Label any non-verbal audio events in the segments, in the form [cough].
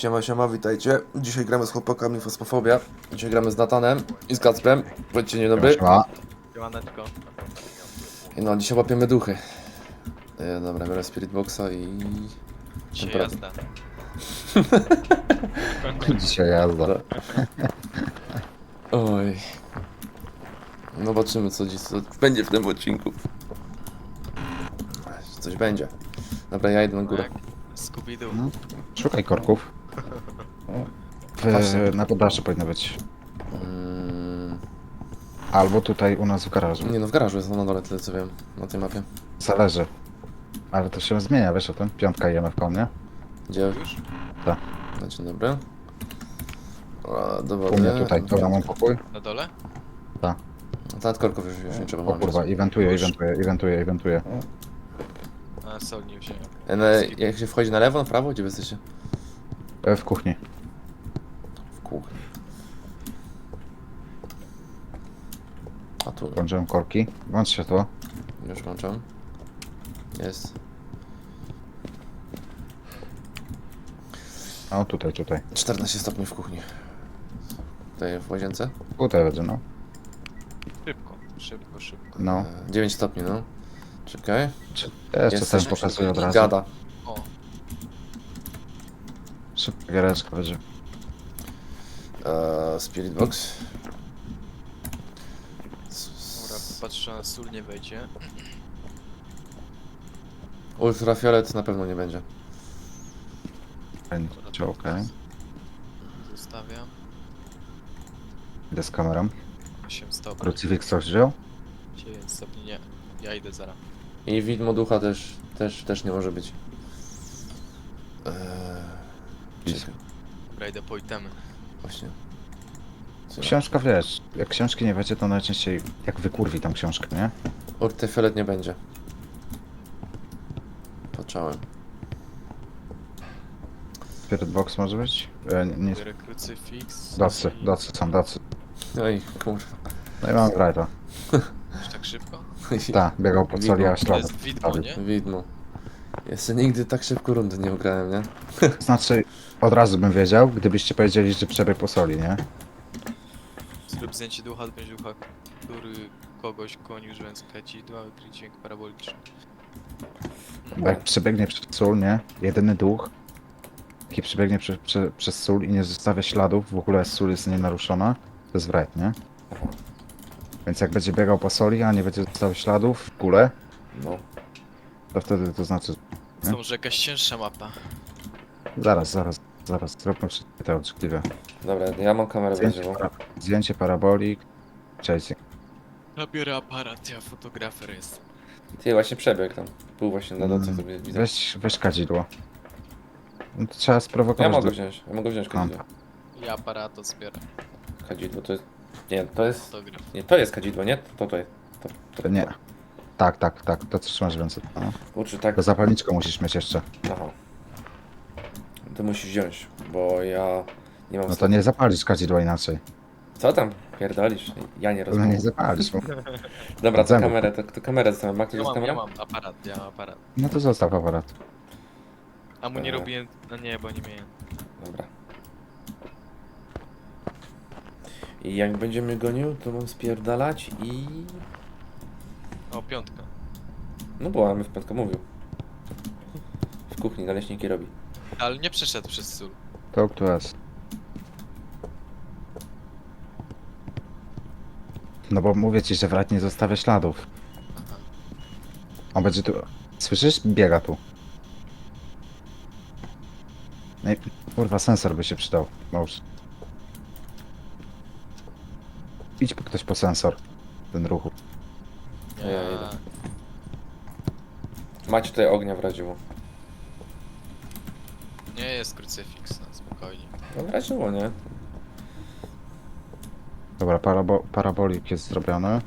Siema, siema, witajcie. Dzisiaj gramy z chłopakami Fosfofobia. Dzisiaj gramy z Natanem i z Kacprem. Powiedzcie dzień dobry. Siema. Siemaneczko. I no, dzisiaj łapiemy duchy. E, dobra, biorę Spirit Boxa i... Dzisiaj Dobra. jazda. [laughs] Dzisiaj jazda. Oj. No Zobaczymy, co dziś co będzie w tym odcinku. Coś będzie. Dobra, ja idę na górę. Jak Scooby-Doo. Mhm. Szukaj korków. W, na podaży powinno być. Mm, Albo tutaj u nas w garażu. nie no, w garażu jest na dole, tyle co wiem, na tej mapie. Zależy. Ale to się zmienia, wiesz o tym? Piątka jemy w konie. Gdzie? Już? Tak. No, dzień dobry. O, U dowody. mnie tutaj, dobra, mam pokój. Na dole? Tak. Nawet korków już, już nie trzeba O kurwa, eventuję, eventuję, eventuję, eventuję. A, sol nie wziąłem. E, no, jak się wchodzi na lewo, na prawo, gdzie wy jesteście? E, W kuchni. W kuchni. A tu, Włączyłem korki. Włącz się to. już włączam. Jest. O, tutaj, tutaj. 14 stopni w kuchni. Tutaj w łazience? Tutaj będzie, no. Szybko, szybko, szybko. No. E, 9 stopni, no. Czekaj. Czy- jeszcze Jest ten coś- pokazuję od razu. Gada. Szybka giereczka będzie. E, Spirit Box. dobra, patrzę na sól nie wejdzie. Ultrafiolet na pewno nie będzie. Będzie okej. Zostawiam. Idę z kamerą. 8 stopni. Krucyfiks coś wziął? 9 stopni, nie. Ja idę zaraz. I widmo ducha też, też, też nie może być. Eee, czekaj, Dobra, idę po itemy. właśnie. Co? Książka wiesz, jak książki nie będzie, to najczęściej jak wykurwi tam książkę, nie? Ultrafiolet nie będzie. Patrzałem. Spirit box może być? E, nie, nie. Biorę krucyfiks. Dacy, i- dacy są, dacy. Oj, kurwa. No i mamy Wrighta. Już tak szybko? [laughs] Tak, biegał po celi, a To ślady. jest widmo, nie? Widmo. Jeszcze nigdy tak szybko rundy nie ugrałem, nie? [laughs] Znaczy, od razu bym wiedział, gdybyście powiedzieli, że przebieg po soli, nie? Zrób zdjęcie ducha, będzie ducha, który kogoś gonił, używając kadzidła, wykryć dźwięk paraboliczny. Bo jak przebiegnie przez sól, nie? Jedyny duch, jaki przebiegnie prze, prze, przez sól i nie zostawia śladów, w ogóle sól jest nienaruszona, to jest nie? Więc jak będzie biegał po soli, a nie będzie zostawiał śladów w kule, No. to wtedy to znaczy... To może jakaś cięższa mapa. Zaraz, zaraz, zaraz, zróbmy wszystkie te. Dobra, ja mam kamerę Zdjęcie, para, zdjęcie parabolik, cześć. Ja biorę aparat, ja fotografer jestem. Ty właśnie przebieg tam. Był właśnie na nocy Mm, sobie widzę. Weź, weź kadzidło. No to trzeba Ja sprowokować. mogę do- wziąć, ja mogę wziąć kadzidło. Ja aparat odbieram, Kadzidło to jest... Nie, to jest... fotograf. Nie, to jest kadzidło, nie? To to jest. To, to, To nie. Tak, tak, tak, to trzymasz więcej. No. Kurczę, tak... To zapalniczkę musisz mieć jeszcze. Aha. To musisz wziąć, bo ja nie mam... No to nie zapalisz kadzidła inaczej. Co tam pierdolisz? Ja nie No rozumiem. nie zapalisz. Bo... [laughs] Dobra, to Zęby. kamerę, to, to kamerę zostawiam. Ma ktoś Ja z mam, ja kamerą? mam aparat, ja mam aparat. No to zostaw aparat. A mu nie Dobra. robiłem, no nie, bo nie miałem. Dobra. I jak będziemy gonił, to mam spierdalać i... O, piątka. No bo mamy w piątkę mówił. W kuchni naleśniki robi. Ale nie przeszedł przez sól. Talk to us. No bo mówię ci, że wrat nie zostawia śladów. Aha. On będzie tu... Słyszysz? Biega tu. No i kurwa, sensor by się przydał. Mąż. Idź po ktoś po sensor. Ten ruchu. Ja idę. Macie tutaj ognia w razie. Nie jest krucyfiks, no spokojnie. No w razie, nie? Dobra, parabo parabolik jest zrobiony.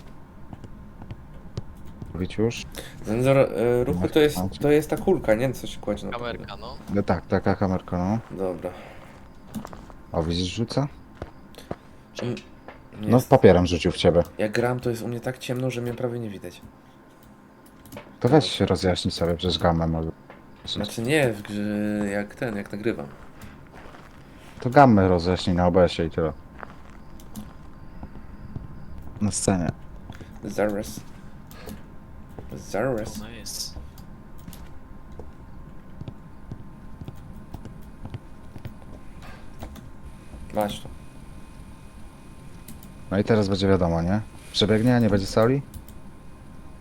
Mówić już? Sensor y, ruchu to jest, to jest ta kulka, nie? Co się kładzie na. Kamerka, no. No tak, taka kamerka, no. Dobra. O, widzisz, rzuca? Mm, No, Jest. papierem rzucił w ciebie. Jak gram, to jest u mnie tak ciemno, że mnie prawie nie widać. To weź się rozjaśnij sobie przez gamę może. Znaczy nie, w grze jak ten, jak nagrywam. To gammę roześlij na OBS-ie i tyle. Na scenie. Zaraz. Zaraz. No jest. Masz to. No i teraz będzie wiadomo, nie? Przebiegnie, a nie będzie soli?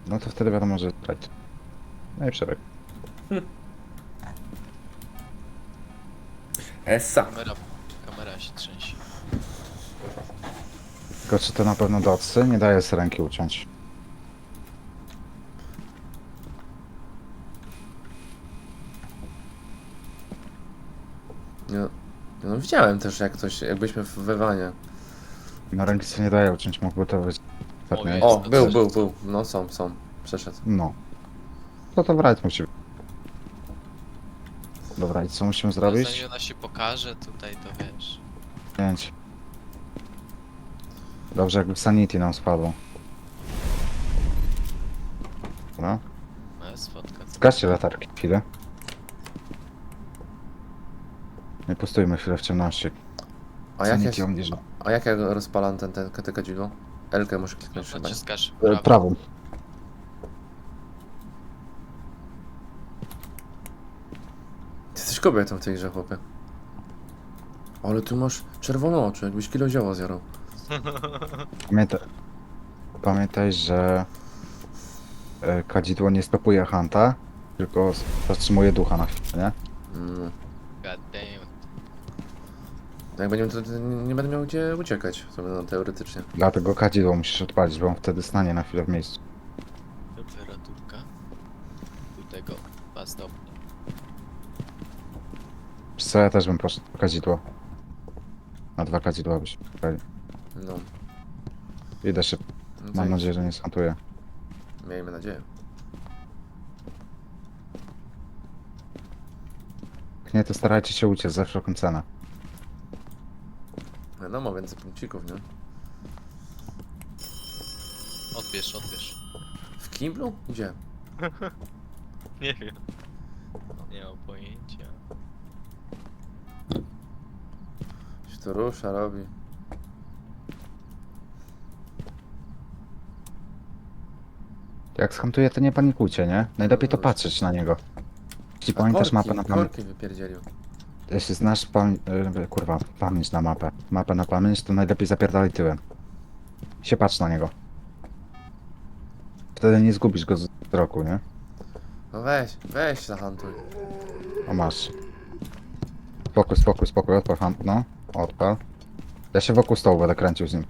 No to wtedy wiadomo, że trać. No i przebieg. Essa. Kamera, kamera się trzęsie. Tylko czy to na pewno docy? Nie daje z ręki uciąć. No, no widziałem też jak coś, jakbyśmy w wywanie. Na ręki sobie nie daje uciąć, mógłby to być... O, jest. O, był, był, był. No są, są. Przeszedł. No. To to wrać musi Dobra, i co musimy zrobić? Zanim ona się pokaże tutaj, to wiesz. Pięć. Dobrze, jakby Sanity nam spadło. No. No jest. Zgaście latarki chwilę. Nie pustujmy chwilę w ciemności. A jak, ja, Sanity się- obniża. a jak ja rozpalam ten, ten, te kadzidło? Elkę muszę kliknąć chyba. nie? Naciskasz E, prawo. Prawą. Ty jesteś kobietą w tej grze, chłopie. Ale tu masz czerwone oczy, jakbyś kilo zioła zjarał. Pamiętaj, pamiętaj że e, kadzidło nie stopuje Hanta, tylko zatrzymuje ducha na chwilę, nie? Mm. God damn. Jak będziemy, to, to nie będę miał gdzie uciekać, to no, teoretycznie. Dlatego kadzidło musisz odpalić, bo on wtedy stanie na chwilę w miejscu. Temperaturka. Do tego. Dwa stopnie. Wiesz co, ja też bym poszedł po kadzidło. Na dwa kadzidła byś odpalił. No. Idę szybko. no to Mam idź. nadzieję, że nie skantuje. Miejmy nadzieję. Jak nie, to starajcie się uciec za wszelką cenę. Wiadomo, więcej punkcików, nie? Odbierz, odbierz. W kiblu? Gdzie? [laughs] Nie wiem. Nie mam pojęcia. To rusza, robi. Jak skantuje, to nie panikujcie, nie? Najlepiej to No, patrzeć na niego. Jeśli pamiętasz korki, mapę na pamięć, Korki wypierdzielił. jeśli znasz pamię... e, kurwa, pamięć na mapę, mapę na pamięć, to najlepiej zapierdalaj tyłem. I się patrz na niego. Wtedy nie zgubisz go z wzroku, nie? No weź, weź zahantuj. O masz. Spokój, spokój, spokój, odpal ham, no, odpal. Ja się wokół stołu będę kręcił z nim.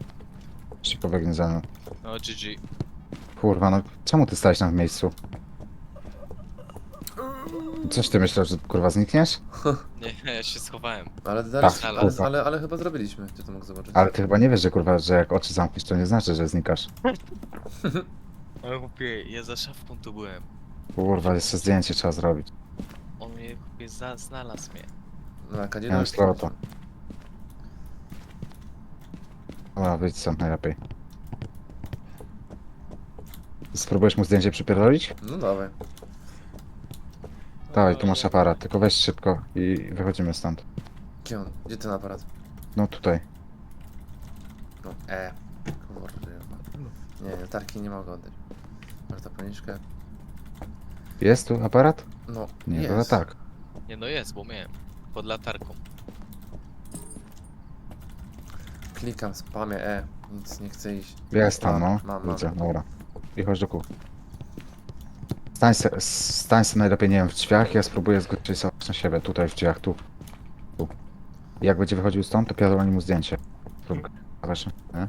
Się pobiegnie za mną. No GG. Kurwa, no czemu ty stałeś tam w miejscu? Coś ty myślał, że kurwa znikniesz? [laughs] Nie, ja się schowałem. Ale, dalej, Tak, ale, kurwa. ale, ale chyba zrobiliśmy. Gdzie to mógł zobaczyć? Ale ty chyba nie wiesz, że kurwa, że jak oczy zamkniesz, to nie znaczy, że znikasz. [laughs] Ale chłopie, ja za szafką tu byłem. Kurwa, jeszcze zdjęcie trzeba zrobić. On mnie chłopie za, znalazł mnie. No, a kadzidło Ja jest myślę o to. Dobra, wyjdź sam najlepiej. Spróbujesz mu zdjęcie przypierdolić? No dawaj. Dawaj, tu masz aparat, tylko weź szybko i wychodzimy stąd. Gdzie on? Gdzie ten aparat? No tutaj. No, e. Kurwa. Nie, latarki nie mogę oddać. Masz zapalniczkę? Jest tu aparat? No, Nie, jest. chyba tak. Nie no jest, bo miałem. Pod latarką. Klikam, spamię E. Nic nie chcę iść. Jest tam, no. Mam, mam. Widzę, dobra. I chodź do kół. Stań se, stań se najlepiej, nie wiem, w drzwiach, ja spróbuję zgodzić sobie na siebie, tutaj w drzwiach, tu. Tu. I jak będzie wychodził stąd, to pierdolę mu zdjęcie. Spróbuj. Proszę, nie?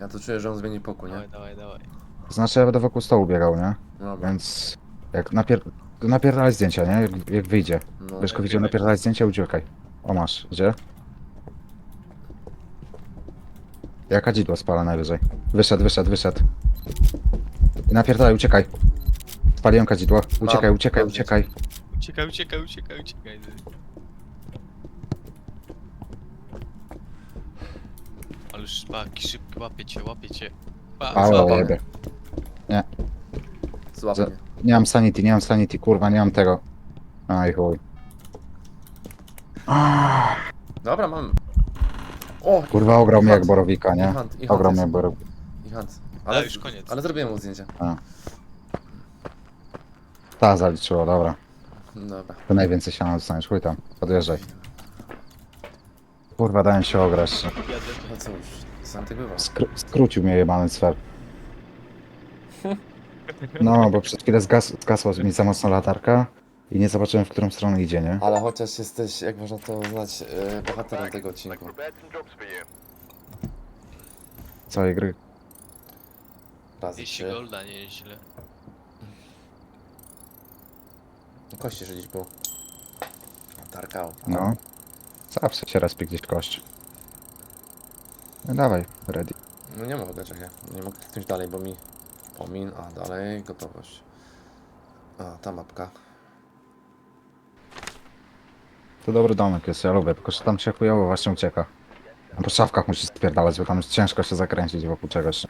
Ja to czuję, że on zmieni pokój, nie? Dawaj, dawaj, dawaj. To znaczy, ja będę wokół stołu biegał, nie? Dobra. Więc jak napier... napierdalaj zdjęcia, nie? Jak, jak wyjdzie. No, Wiesz, go widział napierdalać zdjęcia, uciekaj. O, masz, gdzie? Ja kadzidło spala najwyżej. Wyszedł, wyszedł, wyszedł. I napierdalaj, uciekaj. Spaliłem kadzidło. Uciekaj, Mam, uciekaj, mam uciekaj. Uciekaj, uciekaj, uciekaj, uciekaj. Ale już szpaki, szybko łapie cię, łapie cię. Pa, Ała, złapał jebie. Złap Za- mnie. Nie mam sanity, nie mam sanity, kurwa, nie mam tego. Aj chuj. Dobra, mam. O! Kurwa, ograł mnie jak borowika, I nie? hunt, i hunt Ograł jest. mnie jak borowika. I. Ale już koniec. Ale zrobiłem mu zdjęcie. Ta zaliczyło, dobra. Dobra. To najwięcej się dostaniesz, chuj tam. Podjeżdżaj. Kurwa, dałem się ograć. No cóż, sam tak bywa. Skr skrócił mnie jebany sfer. No, bo przed chwilę zgas zgasła mi za mocno latarka i nie zobaczyłem, w którą stronę idzie, nie? Ale chociaż jesteś, jak można to uznać, e, bohaterem tego odcinku. Całej gry. Razy 200 trzy. golda, nie jest źle. Kości żyć był. Tarkał. No. Zawsze się respie gdzieś kość. No dawaj, ready. No nie mogę, czekaj. Nie mogę kliknąć dalej, bo mi pomin, a dalej gotowość. A, ta mapka. To dobry domek jest, ja lubię, tylko że tam się chujowo właśnie ucieka. A po szafkach musisz spierdalać, bo tam jest ciężko się zakręcić wokół czegoś.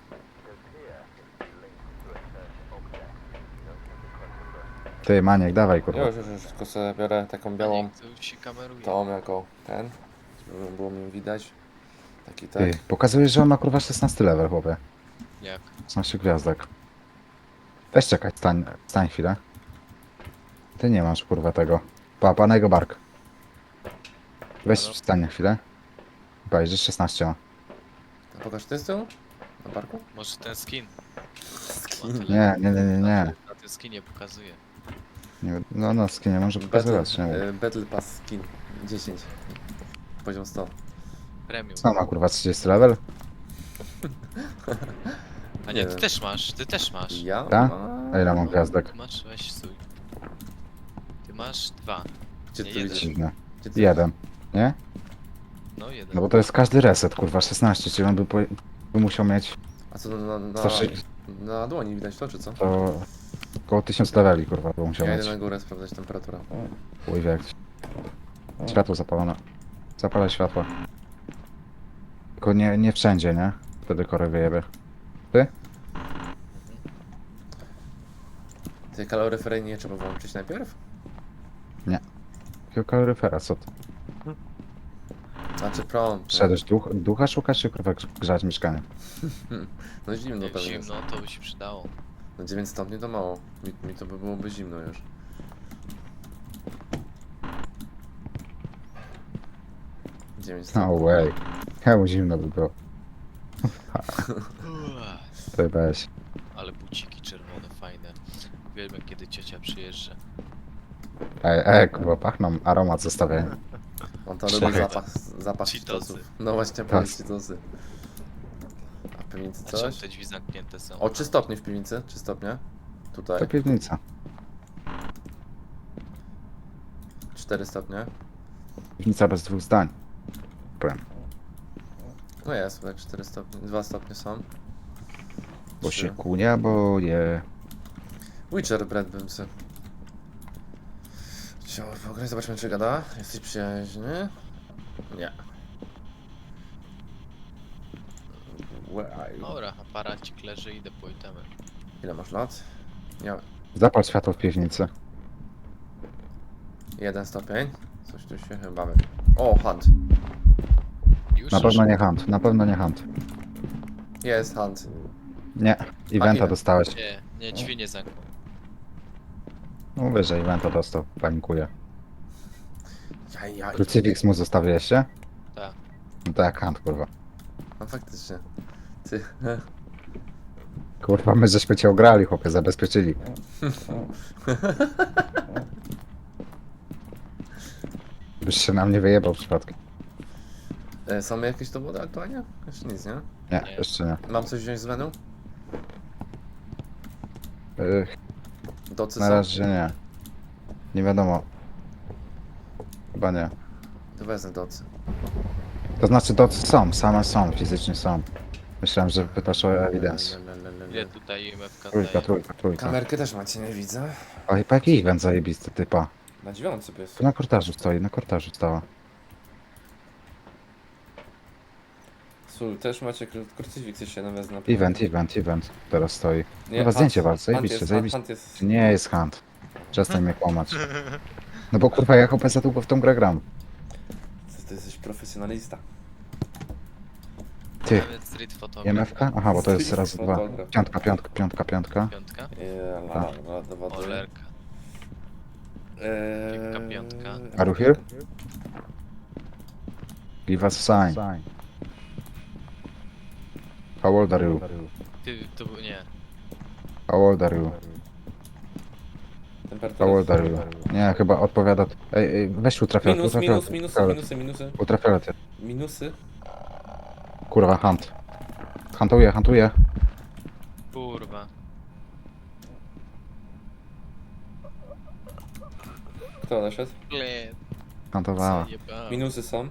Ty, Maniek, dawaj, kurwa. Już, już, już, tylko sobie biorę taką białą, to się kameruje. tą jako ten, żeby było mi widać. Taki tak. Ty, pokazujesz, że on ma kurwa 16 level, chłopie. Jak? 16 gwiazdek. Weź czekaj, stań, stań chwilę. Ty nie masz kurwa tego. Pa, pana jego bark. Weź Halo? stań na chwilę. Powiedz, że 16 ma. A pokaż ty z tyłu? Na parku? Może ten skin? Skin. Nie, nie, nie, nie, nie. Na tym skinie pokazuje. nie no, no, skinie może Battle, pokazywać, nie e, Battle Pass skin 10. Poziom 100. Premium. Co ma kurwa 30 level? A Nie nie, ty też masz, ty też masz. Ja? Ta? A ile mam gwiazdek? Masz, weź stój. Ty masz dwa. Gdzie Nie, ty jeden. widzisz? Dziwne. Gdzie ty Jeden. Nie? No jeden. No bo to jest każdy reset, kurwa 16, czyli on by, po, by musiał mieć A co na, na, 106, na dłoni widać to, czy co? to około 1000 leveli, kurwa, by musiał Ja mieć. idę na górę sprawdzać temperaturę. Chuj wie jak. Światło zapalone. Zapalaj światło. Tylko nie, nie wszędzie, nie? Wtedy korę wyjebie. Ty kaloryfery nie trzeba włączyć najpierw? Jakiego kaloryfera, co ty? Znaczy prąd. Szedłeś duch, ducha szukać, czy kurwa grzać mieszkanie? [laughs] No zimno Jak pewnie jest. zimno, to by się przydało. No 9 stopni to mało. Mi, mi to by byłoby zimno już. Dziewięć No stopni. way. Czemu zimno by było? [laughs] Uff, Ty weź. Ale buciki czerwone, fajne. Uwielbiam kiedy ciocia przyjeżdża. Ej, ej, kurwa, pachną aromat zostawienia. On to lubi Czekaj. zapach, zapach Cheetosy. No właśnie, powiedz cheetosy. A w piwnicy A czemu coś? te drzwi zamknięte są? O, 3 stopnie w piwnicy? 3 stopnie? Tutaj. To piwnica. 4 stopnie. Piwnica bez dwóch zdań. Powiem. No jest, tak 4 stopnie. 2 stopnie są. Bo Trzy. się kunia boję. Witcher bread bym se. Chciał pograć, zobaczmy czy gada. Jesteś przyjaźny? Nie. Where are you? Dobra, aparacik leży, idę po itemy. Ile masz lat? Nie. Zapal światło w piwnicy. Jeden stopień. Coś tu się chyba... wy- O, hunt. Już? Na pewno nie hunt, na pewno nie hunt. Jest hunt. Nie, eventa ile? dostałeś. Nie, nie, drzwi nie zamknął. No mówię, że eventa dostał, panikuje. Ja, ja, Krucyfiks mu zostawiłeś się? Tak. No to jak hunt, kurwa. No faktycznie. Ty. [laughs] Kurwa, my żeśmy cię ograli, chłopie, zabezpieczyli. [laughs] Byś się nam nie wyjebał przypadkiem. E, Są jakieś dowody aktualnie? Jeszcze nic, nie? Nie, Nie. jeszcze nie. Mam coś wziąć z menu? Yy, Docy na są? razie nie. Nie wiadomo. Chyba nie. To wezmę docy. To znaczy, docy są, same są, fizycznie są. Myślałem, że pytasz o evidence. Ile tutaj IMF Trójka, daje? trójka, trójka. Kamerkę też macie, nie widzę. I jaki event zajebisty, typa. Na dziewiątym sobie jest. Tu na korytarzu stoi, na korytarzu stała. Sól, też macie kru- krucyfiks jeszcze jeden wezmę. Event, event, event. Teraz stoi. Nie, Chyba hunt- zdjęcie was, hunt zajebiście, jest- zajebiście. hunt jest... Nie jest hunt. Przestań mnie kłamać. No bo kurwa, ja chłopie za długo w tą grę gram. Ty ty jesteś profesjonalista. Ty, Nawet street photograph. IMF-ka? Aha, bo to jest raz, dwa. Piątka, piątka, piątka, piątka. Piątka. Yeah, la, la, dowody. Olerka. Eee, Piękna piątka. Are you here? Give us a sign. How old are you? Ty, to był, nie. How old are you? Temperatura. How old are you? Nie, chyba odpowiada... Ej, ej weź ultrafiolet, Minus, minus, minusy, minusy, minusy. Ultrafiolet jest. Minusy. Kurwa, hunt. Huntuje, huntuje. Kurwa. Kto odeszedł? Ble, Huntowała. zajebałem. Minusy są.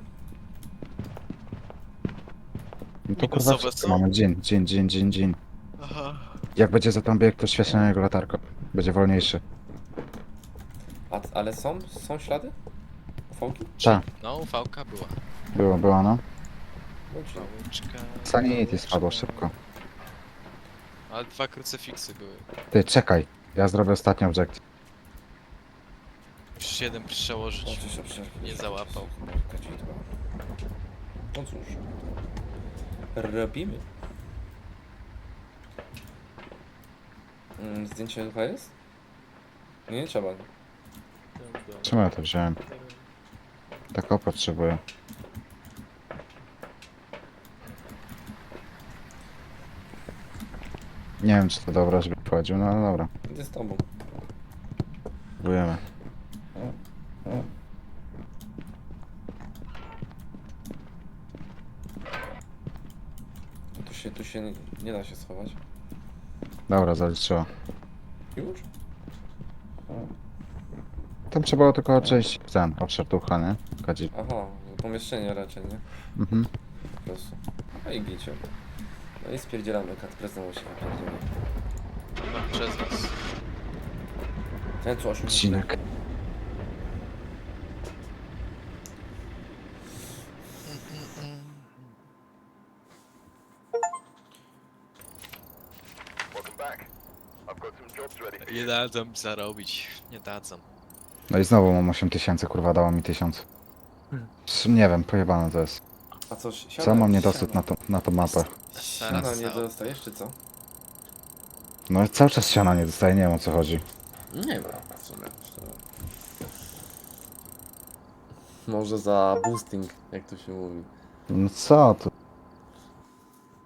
No to kurwa Minusowe wszystko są? mamy. Dzień, dzień, dzień, dzień, dzień. Aha. Jak będzie za tą bieg, to świeci na niego latarko. Będzie wolniejszy. A, ale są? Są ślady? Fałki? Tak, No, ufałka była. było, było no. Bądź no. Fałeczka. Sanity spadło szybko. Ale dwa krucyfiksy były. Ty, czekaj. Ja zrobię ostatni obiekt. Musisz jeden przełożyć. Się. Nie załapał. Kadzidła. No cóż. Robimy. Mm, zdjęcie chyba jest? Nie, nie trzeba. Czemu ja to wziąłem? Tak o potrzebuję. Nie wiem, czy to dobra, żeby wchodził, no ale dobra. Idę z tobą. Próbujemy. Się, tu się nie, nie da się schować. Dobra, zaliczyło. Już? Tam trzeba było tylko odczyść ten, obszar ducha, nie? Kadzi. Aha, pomieszczenie raczej, nie? Mhm. Po prostu. No i gicie. No i spierdzielamy, kat prezent się wypierdzieli. No, przez was. Ten co osiem Odcinek. Nie dadzą zarobić. Nie dadzą. No i znowu mam 8000, kurwa, dało mi 1000. Psz, Nie wiem, pojebane to jest. A co, siana, Co mam niedosyt na, to, na tą mapę? Siana Teraz nie dostajesz, czy co? No cały czas siana nie dostaję, nie wiem o co chodzi. Nie ma w sumie. Może za boosting, jak to się mówi. No co tu?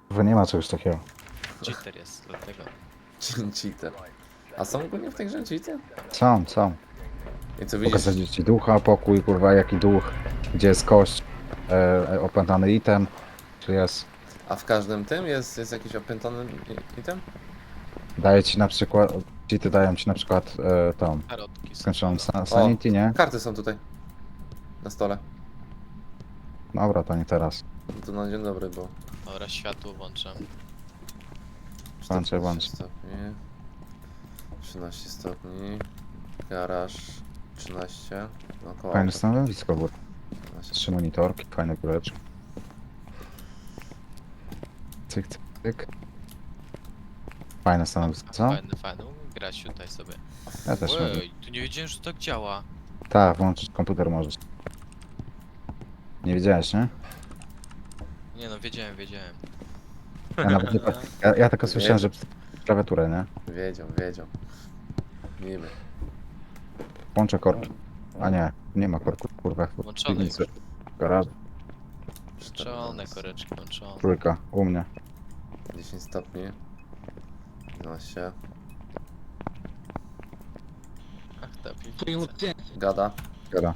Kurwa, nie ma czegoś takiego. Cheater jest, dlatego. [laughs] Cheater. A są ogólnie w tej grze cheater? Co, co? I co widzisz? Pokazać ci ducha, pokój, kurwa, jaki duch, gdzie jest kość, e, e, opętany item, czy jest. A w każdym tym jest, jest jakiś opętany i- item? Daje ci na przykład, ci ty dają ci na przykład e, tą są. skończoną sa- sanity, nie? Karty są tutaj. Na stole. Dobra, to nie teraz. To na dzień dobry, bo... Dobra, światło włączam. Włączę, 14 włączę. stopni. 13 stopni. Garaż 13. No koło. Fajne auta stanowisko, bo 13. trzy monitorki, fajne kuleczki. Cyk, cyk, cyk. Fajne stanowisko, co? Fajne, fajne. Grać tutaj sobie. Ja też mogę. Ej, tu nie wiedziałem, że tak działa. Tak, włączyć komputer możesz. Nie wiedziałeś, nie? Nie no, wiedziałem, wiedziałem. Ja, nawet nie, [laughs] ja, ja tylko słyszałem, że klawiaturę, nie? Wiedział, wiedział. Niby. Włączę korki. A nie, nie ma korku, kurwa. w Włączone piwnicy. już. Garaż, Włączone, koreczki włączone. trójka, u mnie. 10 stopni. 12. Ach, ta piwnica. Gada. Gada.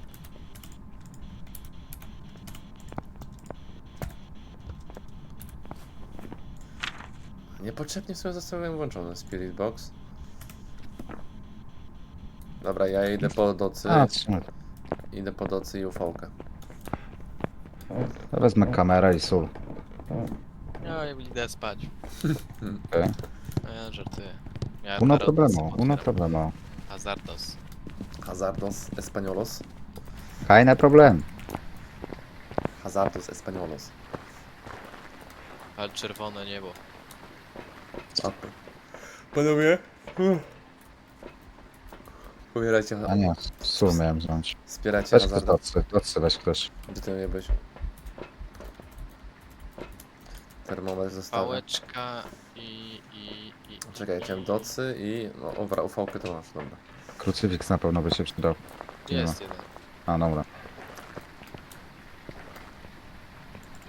Niepotrzebnie sobie zostawiłem włączony Spirit Box. Dobra, ja idę po docy. A, trzymaj. Idę po docy i ufałkę. Wezmę kamerę i sól. Ja idę spać. [laughs] Okay. No ja żartuję. Tarot problemu, uno otwieram. problemu. Hazardos. Hazardos Españolos. Keine problem. Hazardos Españolos. Ale czerwone niebo. A, Panowie? Pobierajcie A nie, Sól miałem wziąć. Wspieracie Weź ktoś hazarda. docy, docy weź ktoś. Gdzie ty nie być? Termometr zostawię. Pałeczka i... i, i Czekaj, chciałem docy i... No, dobra, ufałkę to masz, dobra. Krucyfiks na pewno by się przydał. Jest jeden. A, dobra.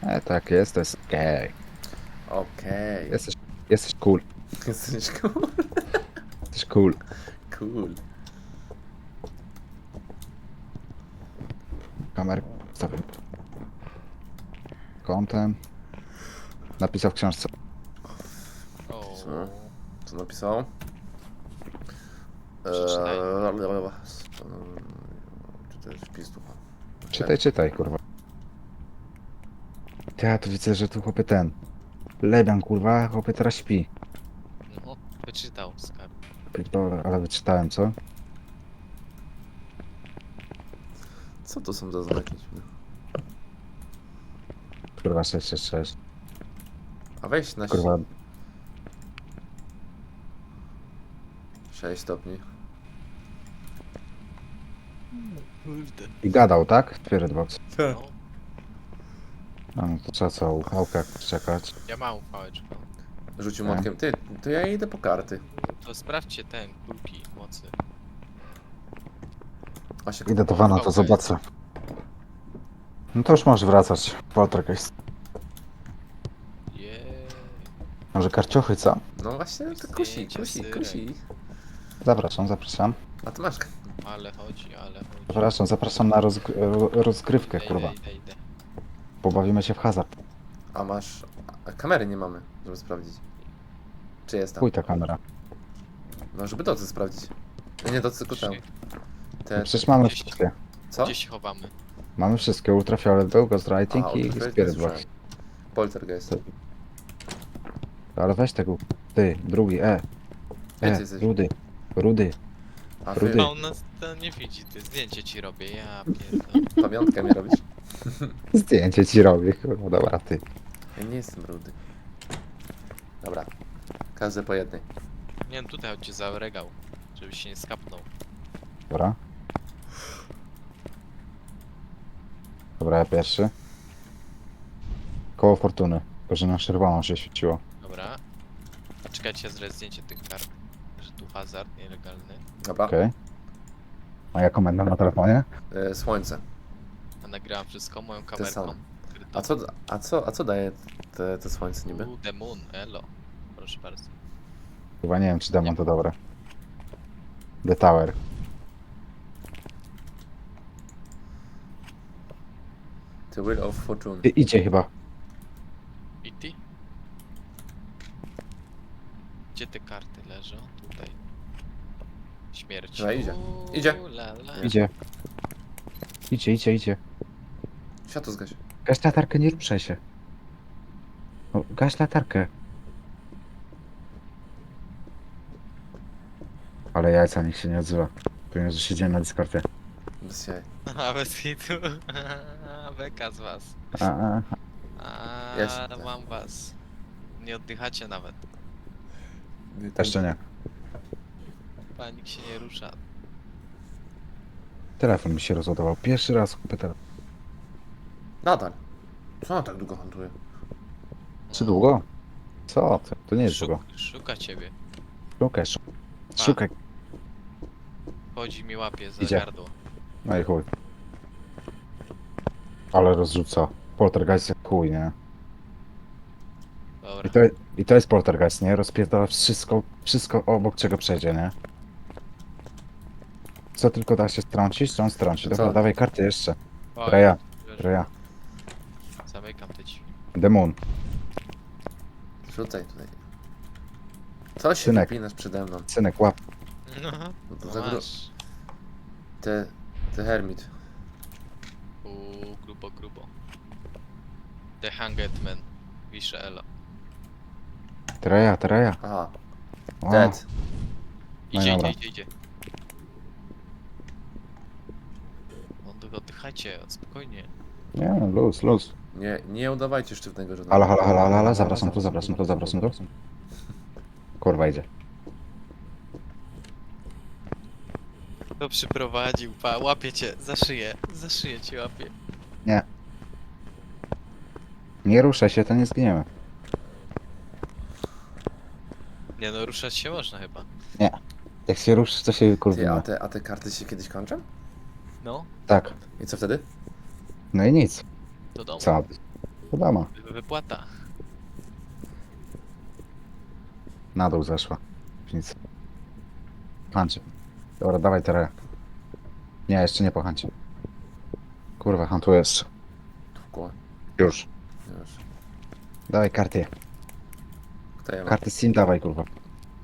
E, tak jest, to jest okej. Okej. Jesteś, jesteś cool. [laughs] Jesteś cool. Jesteś cool. Cool. Kamer. Stawię. Kątem. Napisał w książce. O, Co? Co napisał? Przeczytaj. Eee, Czy to jest wpis tu? Czytaj, czytaj, kurwa. Ja tu widzę, że tu chłopie ten. Lebian, kurwa, chłopie teraz śpi. no, wyczytał skarb. Pierdolę, ale wyczytałem, co? Co to są za znaki? Kurwa, 666. A weź na Kurwa, 6 stopni. Kurde. i gadał, tak? Spiritbox. No, A no to trzeba co, uchałkę czekać. ja mam pałeczkę. Rzucił Tak. młotkiem. Ty, to ja idę po karty. To sprawdźcie ten, kulki mocy. Się Idę do wana, to zobaczę. No to już możesz wracać. Poltergeist. Jeee. Może karciochy, co? No właśnie, to kusi, Zdjęcia, kusi, syrek. kusi. Zapraszam, zapraszam. A ty masz... Ale chodzi, ale chodzi. Zapraszam, zapraszam na rozg ro- rozgrywkę, Idę, kurwa. Idę, idę. Pobawimy się w hazard. A masz... A kamery nie mamy, żeby sprawdzić. Czy jest tam? Chuj ta kamera. No, żeby docy sprawdzić. Nie, nie docy, tylko tam. Te... Przecież mamy Gdzieś- wszystkie. Co? Gdzie się chowamy? Mamy wszystkie. Ultrafiolet był, Ghostwriting A, i Ultrafiolet Spirit nie Box. słyszałem. Poltergeist. Ale weź tego. Ty, drugi, e. Gdzie ty E, jesteś? rudy. Rudy. A Rudy. ty A on nas to nie widzi, ty zdjęcie ci robię, ja pierdolę. pamiątkę mi robisz? [laughs] Zdjęcie ci robię, kurwa, dobra, ty. Ja nie jestem rudy. Dobra. Każdy po jednej. Nie no, tutaj chodźcie za regał, żebyś się nie skapnął. Dobra. Dobra, ja pierwszy. Koło fortuny. Tylko, że na czerwono się świeciło. Dobra. A czekajcie, ja zrobię zdjęcie tych kart. Że tu hazard nielegalny. Dobra. Okej. A ja komendę na telefonie? E, słońce. A nagrałam wszystko moją kamerką. A co, a co, a co daje te, te słońce niby? U, the moon, elo. Proszę bardzo. Chyba nie wiem, czy demon to dobre. The Tower. The Wheel of Fortune. I, idzie chyba. I ty? Gdzie te karty leżą? Tutaj. Śmierć. Dobra, idzie. Uuu, Idzie. La, la. Idzie. Idzie, idzie, idzie. Światło zgaś. Gaś latarkę, nie ruszaj się. No, gaś latarkę. Ale jajca, nikt się nie odzywa. Pewnie, że siedziałem na Discordzie. Bez jaj. [laughs] A bez hitu. [laughs] Beka z was. A, a, mam was. Nie oddychacie nawet. jeszcze nie. Panik się nie rusza. Telefon mi się rozładował. Pierwszy raz kupię telefon. Nadal. Co on tak długo handluje? Czy długo? Co? To, to nie jest Szuk, długo. Szuka ciebie. Szukaj, szukaj. Szukaj. Chodzi mi łapie za Idzie. gardło. No i chuj. Ale rozrzuca. Poltergeist jak chuj, nie? Dobra. I to, I to jest poltergeist, nie? Rozpierdala wszystko, wszystko obok czego przejdzie, nie? Co tylko da się strącić, to on strąci. Dobra, co? dawaj karty jeszcze. Oj, Teraz ja, wiesz, teraz ja. Zamykam te drzwi. Demon. Rzucaj tutaj. Co się Synek. wypinasz przede mną? Synek, łap. No, No to no za gru... masz. Te... Te hermit. Uuu, grubo, grubo. The Hanged Man. Wisze elo. Teraz ja, teraz ja. Aha. O, Dead. No Idzie, dobra. idzie, idzie, idzie. No to oddychajcie, spokojnie. Nie, luz, luz. Nie, nie udawajcie sztywnego żadnego. Halo, halo, halo, halo, halo, zapraszam tu, zapraszam tu, zapraszam tu. Kurwa idzie. To przyprowadził, pa, łapie cię, za szyję, za szyję cię łapie. Nie ruszaj się, to nie zginiemy. Nie no, ruszać się można chyba. Jak się ruszysz, to się Ty, a kurwa. te, a te karty się kiedyś kończą? No, Tak. I co wtedy? No i nic. do domu. Co? Wiadomo. Wy- Wypłata. Na dół zeszła. Nic. Hancie. Dobra, dawaj teraz. Nie, jeszcze nie po hancie. Kurwa, hantu jeszcze. Tu w koło. Już. Już. Dawaj karty. Kto ja mam? Karty Steam dawaj, kurwa.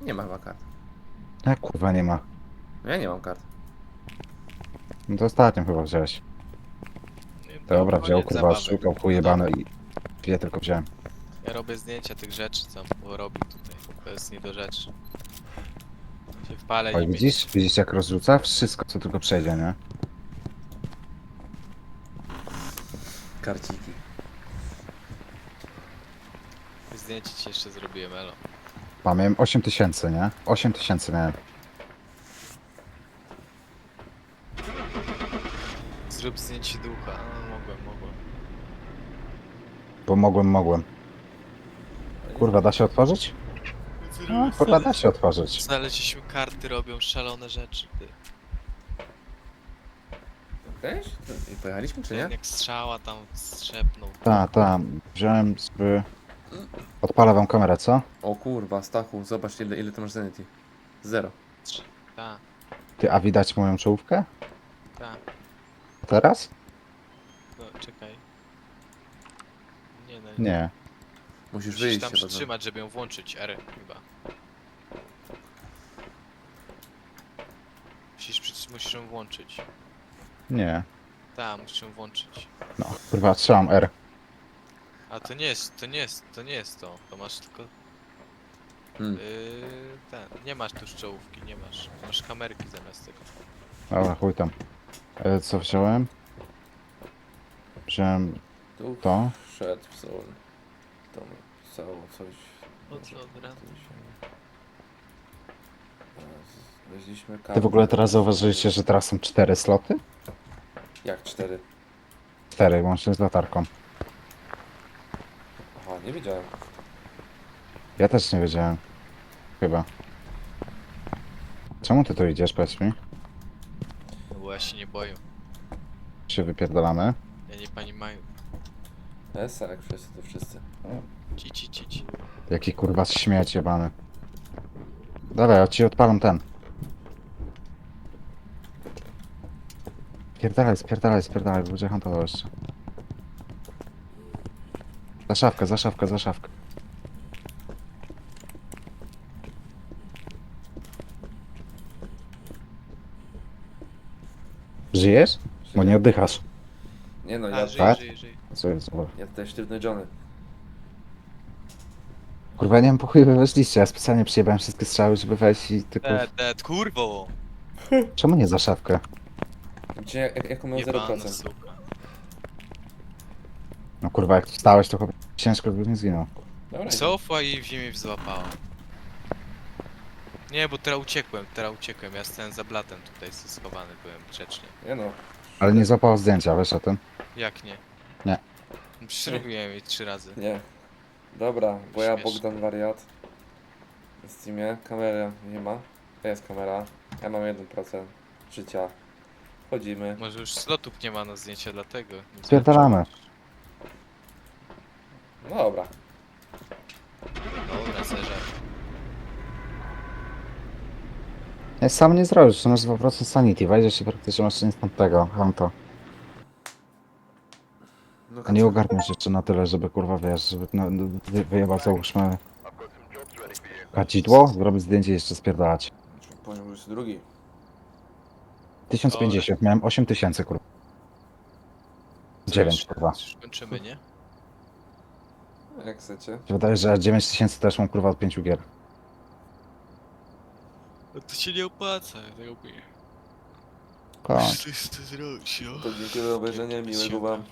Nie ma chyba kart. Jak kurwa nie ma? No ja nie mam kart. No to ostatnio chyba wziąłeś. Nie, Dobra, wziął koniec kurwa, zabawy. szukał chuj jebany i dwie tylko wziąłem. Ja robię zdjęcia tych rzeczy, co robił tutaj. To jest nie do rzeczy. Się wpalę Oj, widzisz? Widzisz jak rozrzuca? Wszystko co tylko przejdzie, nie? Karciki. Zdjęcie ci jeszcze zrobiłem, elo. Pa, miałem 8 tysięcy, nie? 8 tysięcy miałem. Zrób zdjęcie ducha. A, mogłem, mogłem. Bo mogłem, mogłem. Kurwa, da się otworzyć? No, kurwa, da się otworzyć. Znaleźliśmy karty, robią szalone rzeczy. Ty. Wiesz? I pojechaliśmy czy nie? jak strzała tam strzepnął. Ta, ta, wziąłem sobie... Odpalę wam kamerę, co? O kurwa, Stachu, zobacz ile, ile to masz Zenity. Zero. Ta, Ty, a widać moją czołówkę? ta. Teraz? No, czekaj. Nie no. Nie. Musisz Musisz wyjść tam chyba. to. przytrzymać, żeby ją włączyć, R chyba. Musisz, przytrz- musisz ją włączyć. Nie. Tak, musisz ją włączyć. No, kurwa, trzymam R. A to nie jest, to nie jest, to nie jest to. To masz tylko, Hmm. yy, ten, nie masz tu czołówki, nie masz. Masz kamerki zamiast tego. Dobra, chuj tam. E, co wziąłem? Wziąłem Tu to. wszedł w sol. To mi pisało coś. O, Może dobra. tu się- Teraz Weźliśmy Ty kartę. w ogóle teraz zauważyliście, że teraz są cztery sloty? Jak cztery? Cztery, łącznie z latarką. Aha, nie wiedziałem. Ja też nie wiedziałem. Chyba. Czemu ty tu idziesz, powiedz mi? No bo ja się nie boję. Się wypierdalamy? Ja nie pani mają. Esa, jak wszyscy to wszyscy. Ci, ci, ci, ci. Jaki kurwa śmieć jebany. Dawaj, ja ci odpalam ten. Spierdalaj, spierdalaj, spierdalaj, bo będzie hantował jeszcze. Za szafkę, za szafkę, za szafkę. Żyjesz? Bo nie oddychasz. Nie no, A, ja, żyj, tak? żyj, żyj. Co jest? Dobra. ja tutaj sztywny Johnny. Kurwa, nie wiem po chuj wy weszliście, ja specjalnie przyjebałem wszystkie strzały, żeby wejść i tylko... Dead, dead, kurwo! Czemu nie za szafkę? Gdzie, jak, jaką miał Jebana 0%? suka. No kurwa, jak tu wstałeś, to chyba ciężko by nie zginął. Dobra, Sofa i w ziemię złapała. Nie, bo teraz uciekłem, teraz uciekłem. Ja stałem za blatem tutaj schowany byłem grzecznie. nie no. Ale nie złapało zdjęcia, wiesz o tym? Jak nie? Nie. No Przecież robiłem jej trzy razy. Nie. Dobra, bo ja Śmieszne. Bogdan wariat. W Steamie. Kamery nie ma. Jest kamera. Ja mam 1% życia. Wchodzimy. Może już slotów nie ma na zdjęcia, dlatego. nie Spierdalamy. zobaczyłem. No dobra. Dobra, zeżar. Nie, sam nie zrobisz, to masz 2% sanity, wejdziesz i praktycznie masz nic tam tego, mam to. No, A nie ogarniesz jeszcze na tyle, żeby kurwa wiesz, żeby no, wy- wyjebać załóżmy kadzidło, zrobić zdjęcie i jeszcze spierdalać. Powiem już drugi. 1050, miałem 8000 kurwa. Co, 9 już- kurwa. Już kończymy, nie? Jak chcecie. Wydaje, że 9000 też mam kurwa od 5 gier. No to się nie opłaca, ja tego mówię. Koń. Co jest to zrobić, jo? To dziękuję za obejrzenie. Miłego wam